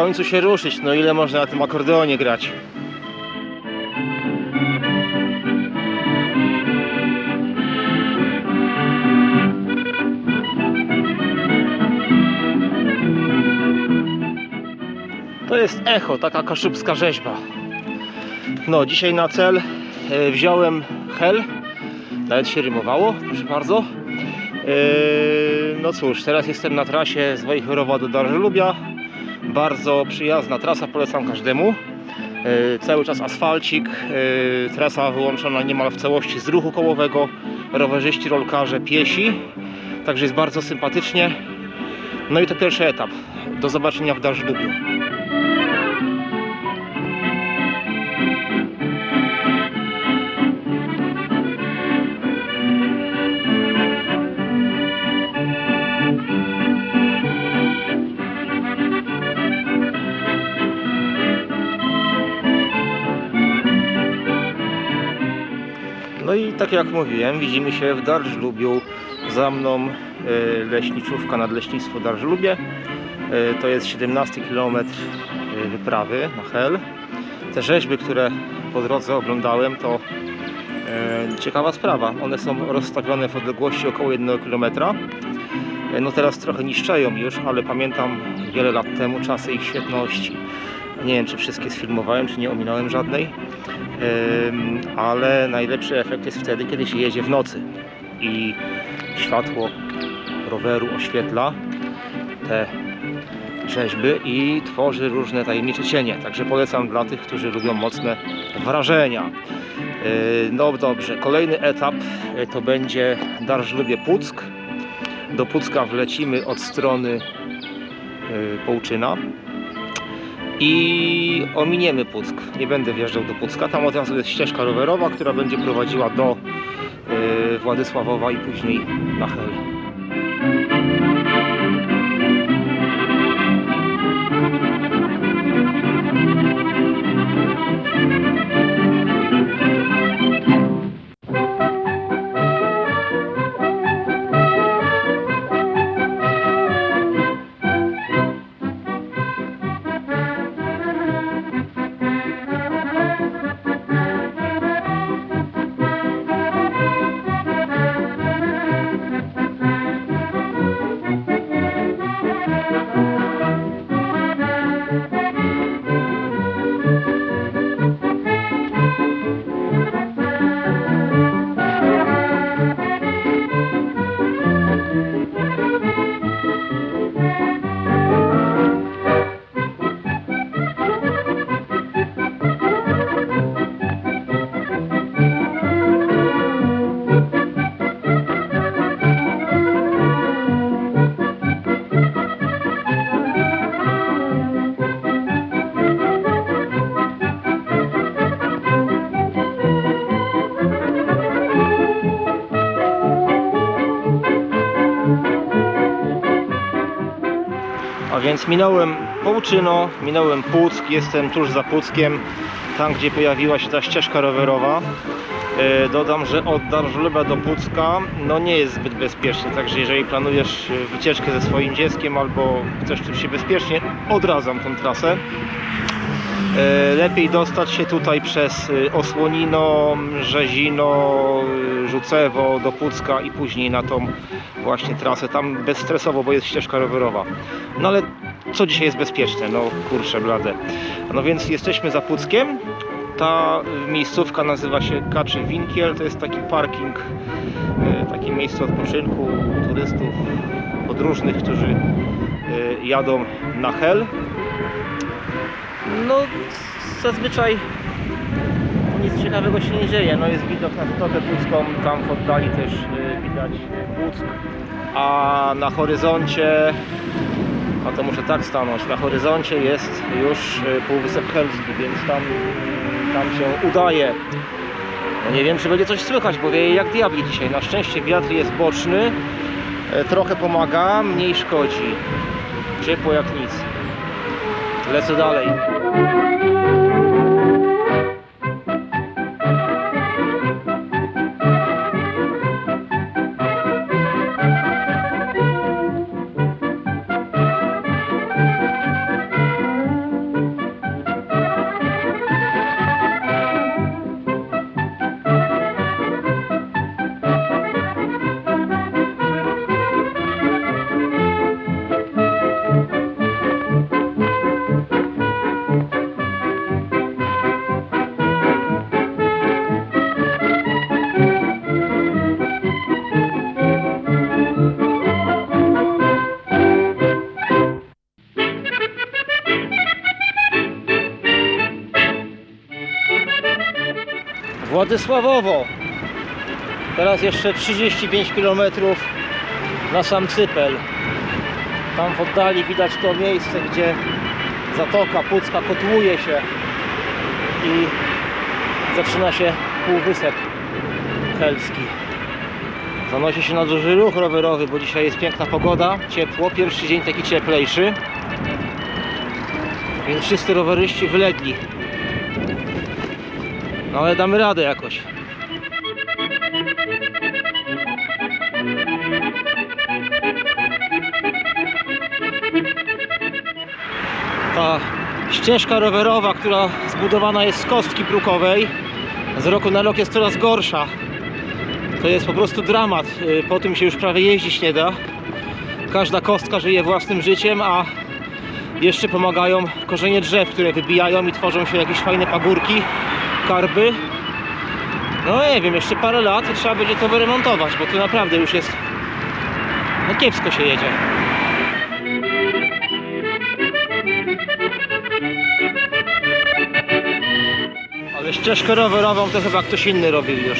Końcu się ruszyć. No ile można na tym akordeonie grać? To jest echo, taka kaszubska rzeźba. No, dzisiaj na cel e, wziąłem hel. Nawet się rymowało, proszę bardzo. E, no cóż, teraz jestem na trasie z Wejherowa do Darżelubia. Bardzo przyjazna trasa, polecam każdemu. E, cały czas asfalcik, e, trasa wyłączona niemal w całości z ruchu kołowego, rowerzyści, rolkarze, piesi. Także jest bardzo sympatycznie. No i to pierwszy etap. Do zobaczenia w Darżelubiu. Tak jak mówiłem, widzimy się w Darżlubiu. Za mną e, leśniczówka nad leśnictwo Darżlubie. E, To jest 17 km wyprawy na Hel. Te rzeźby, które po drodze oglądałem, to e, ciekawa sprawa. One są rozstawione w odległości około 1 km. E, No teraz trochę niszczeją już, ale pamiętam wiele lat temu czasy ich świetności. Nie wiem, czy wszystkie sfilmowałem, czy nie ominąłem żadnej. Ale najlepszy efekt jest wtedy, kiedy się jedzie w nocy i światło roweru oświetla te rzeźby i tworzy różne tajemnicze cienie. Także polecam dla tych, którzy lubią mocne wrażenia. No dobrze, kolejny etap yy, to będzie Darżlubie Puck. Do Pucka wlecimy od strony yy, Połczyna i ominiemy Puck. Nie będę wjeżdżał do Pucka. Tam od razu jest ścieżka rowerowa, która będzie prowadziła do yy, Władysławowa i później na Hel. A więc minąłem Połczyno, minąłem Puck, jestem tuż za Puckiem, tam gdzie pojawiła się ta ścieżka rowerowa. E, Dodam, że od Darżlubia do Pucka no nie jest zbyt bezpiecznie, także jeżeli planujesz e, wycieczkę ze swoim dzieckiem albo chcesz czuć się bezpiecznie, odradzam tą trasę. E, Lepiej dostać się tutaj przez Osłonino, Rzezino, Rzucewo do Pucka i później na tą właśnie trasę. Tam bezstresowo, bo jest ścieżka rowerowa. No ale co dzisiaj jest bezpieczne? No kurczę blade. No więc jesteśmy za Puckiem. Ta miejscówka nazywa się Kaczy Winkiel. To jest taki parking, y, takie miejsce odpoczynku turystów podróżnych, którzy y, jadą na Hel. No zazwyczaj nic ciekawego się nie dzieje. No jest widok na Zatokę Pucką, tam w oddali też y, widać Puck. A na horyzoncie, a to muszę tak stanąć, na horyzoncie jest już y, Półwysep Helski, więc tam, tam się udaje. No nie wiem, czy będzie coś słychać, bo wieje jak diabli dzisiaj. Na szczęście wiatr jest boczny, y, trochę pomaga, mniej szkodzi. Ciepło jak nic. Lecę dalej. Władysławowo. Teraz jeszcze 35 km na sam Cypel. Tam w oddali widać to miejsce, gdzie Zatoka Pucka kotłuje się i zaczyna się półwysep helski. Zanosi się na duży ruch rowerowy, bo dzisiaj jest piękna pogoda, ciepło, pierwszy dzień taki cieplejszy. Więc wszyscy roweryści wylegli. Ale damy radę jakoś. Ta ścieżka rowerowa, która zbudowana jest z kostki brukowej, z roku na rok jest coraz gorsza. To jest po prostu dramat. Y, Po tym się już prawie jeździć nie da. Każda kostka żyje własnym życiem, a jeszcze pomagają korzenie drzew, które wybijają i tworzą się jakieś fajne pagórki, karby. No nie wiem, jeszcze parę lat i trzeba będzie to wyremontować, bo to naprawdę już jest... No kiepsko się jedzie. Ale ścieżkę rowerową to chyba ktoś inny robił już.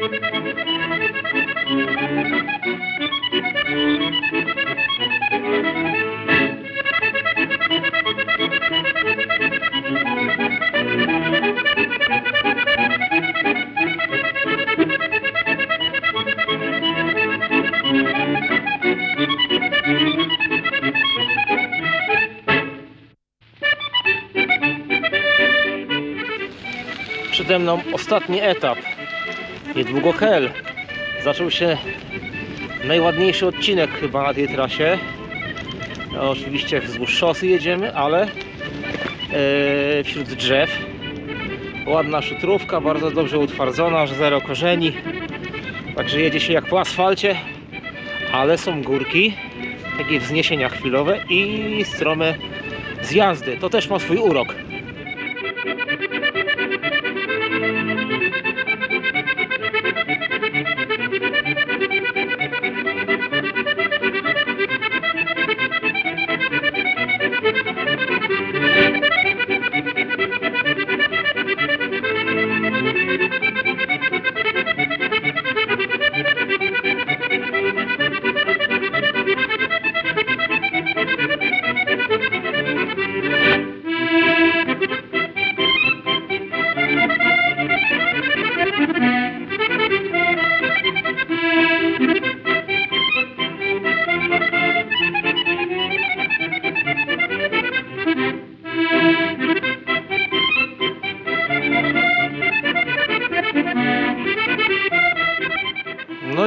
Przede mną ostatni etap. Niedługo hel. Zaczął się najładniejszy odcinek chyba na tej trasie. No, oczywiście wzdłuż szosy jedziemy, ale e, wśród drzew. Ładna szutrówka, bardzo dobrze utwardzona, zero korzeni. Także jedzie się jak po asfalcie, ale są górki, takie wzniesienia chwilowe i strome zjazdy. To też ma swój urok.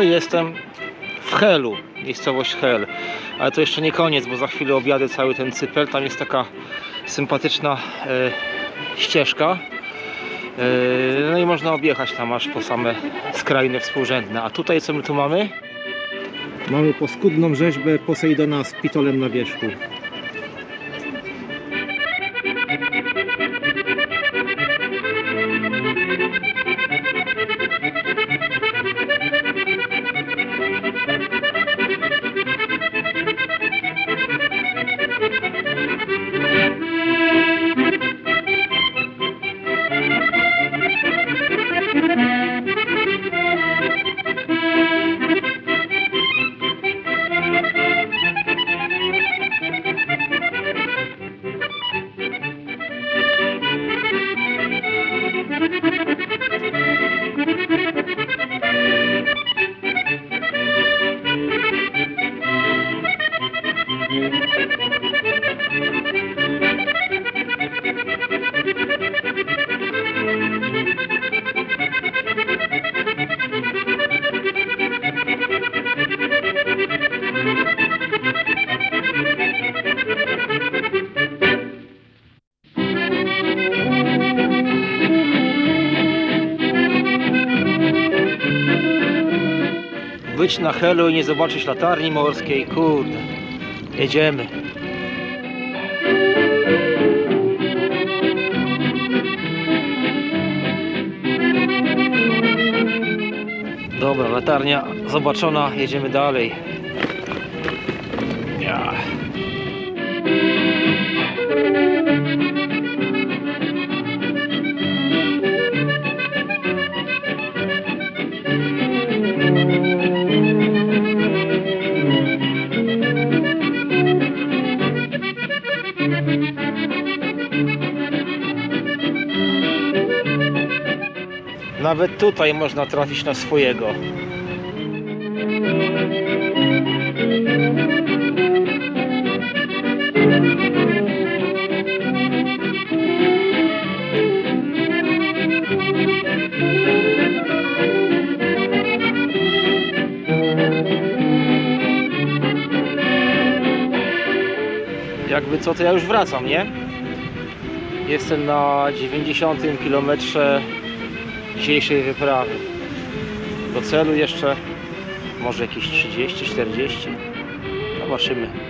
Jestem w Helu, miejscowość Hel. Ale to jeszcze nie koniec, bo za chwilę objadę cały ten cypel. Tam jest taka sympatyczna e, ścieżka. E, no i można objechać tam aż po same skrajne współrzędne. A tutaj co my tu mamy? Mamy poskudną rzeźbę Posejdona z pitolem na wierzchu. Być na Helu i nie zobaczyć latarni morskiej, kurde. Jedziemy. Dobra, latarnia zobaczona, jedziemy dalej. Nawet tutaj można trafić na swojego. Jakby co, to ja już wracam, nie? Jestem na 90 km dzisiejszej wyprawy. Do celu jeszcze może jakieś 30-40. Zobaczymy.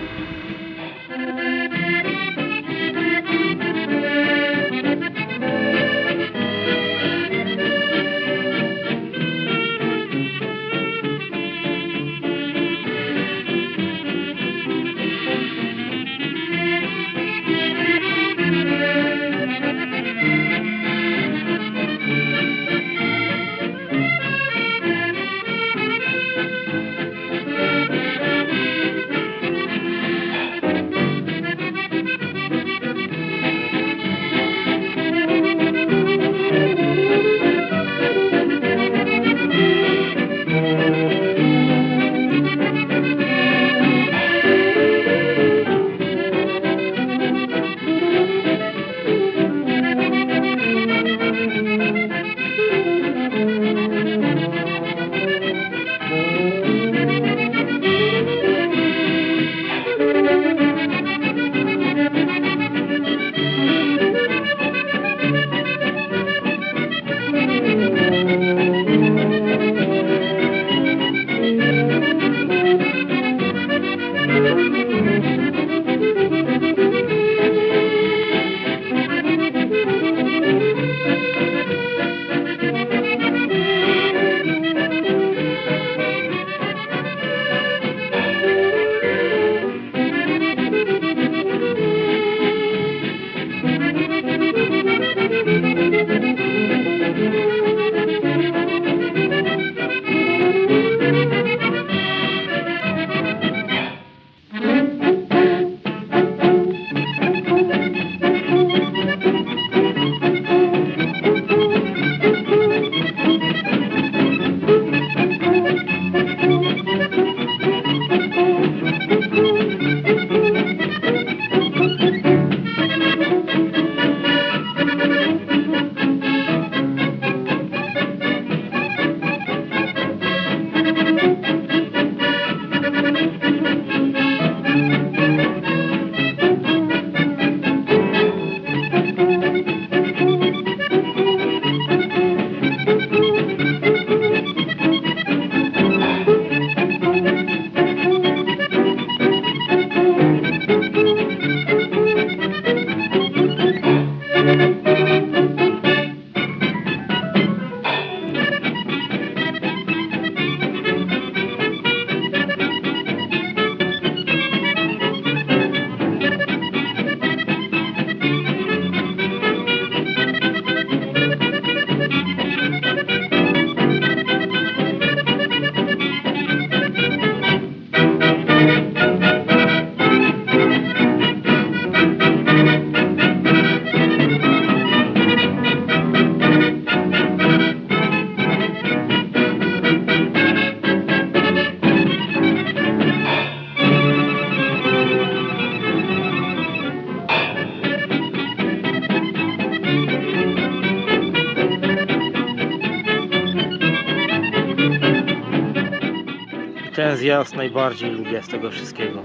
zjazd najbardziej lubię z tego wszystkiego.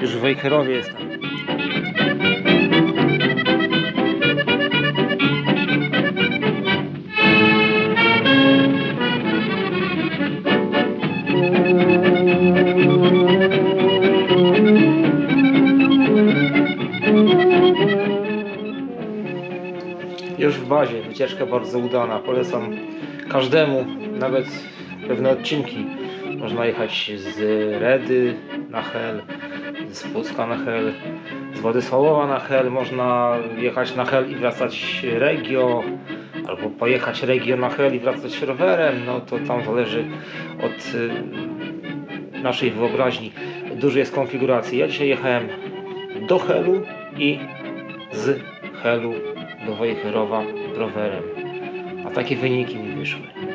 Już w Wejherowie jestem. Już w bazie, wycieczka bardzo udana. Polecam każdemu, nawet pewne odcinki można jechać z Redy na Hel, z Pucka na Hel, z Władysławowa na Hel. Można jechać na Hel i wracać regio, albo pojechać regio na Hel i wracać rowerem. No to tam zależy od y, naszej wyobraźni. Dużo jest konfiguracji. Ja dzisiaj jechałem do Helu i z Helu do Wejherowa rowerem. A takie wyniki mi wyszły.